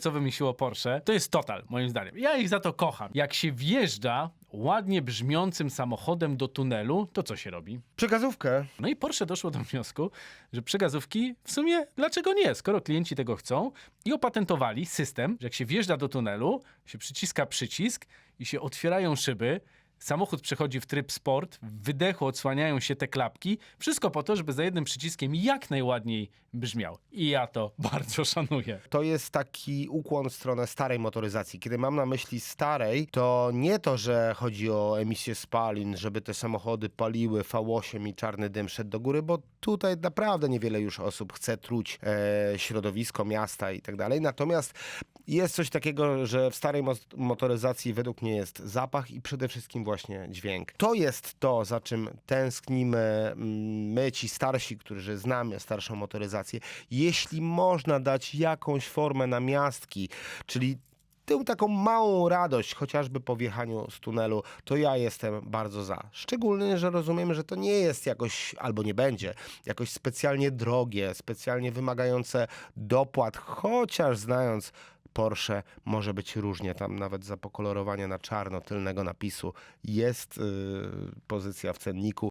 co wymyśliło Porsche, to jest total, moim zdaniem. Ja ich za to kocham. Jak się wjeżdża ładnie brzmiącym samochodem do tunelu, to co się robi? Przekazówkę. No i Porsche doszło do wniosku, że przegazówki w sumie dlaczego nie, skoro klienci tego chcą i opatentowali system, że jak się wjeżdża do tunelu, się przyciska przycisk i się otwierają szyby, samochód przechodzi w tryb sport, w wydechu odsłaniają się te klapki, wszystko po to, żeby za jednym przyciskiem jak najładniej brzmiał. I ja to bardzo szanuję. To jest taki ukłon w stronę starej motoryzacji. Kiedy mam na myśli starej, to nie to, że chodzi o emisję spalin, żeby te samochody paliły V8 i czarny dym szedł do góry, bo tutaj naprawdę niewiele już osób chce truć e, środowisko, miasta i tak dalej. Natomiast jest coś takiego, że w starej mo- motoryzacji według mnie jest zapach i przede wszystkim właśnie dźwięk. To jest to, za czym tęsknimy mm, my, ci starsi, którzy znamy starszą motoryzację. Jeśli można dać jakąś formę namiastki, czyli tę taką małą radość, chociażby po wjechaniu z tunelu, to ja jestem bardzo za. Szczególnie, że rozumiem, że to nie jest jakoś, albo nie będzie, jakoś specjalnie drogie, specjalnie wymagające dopłat, chociaż znając Porsche może być różnie, tam nawet za pokolorowanie na czarno tylnego napisu jest yy, pozycja w cenniku.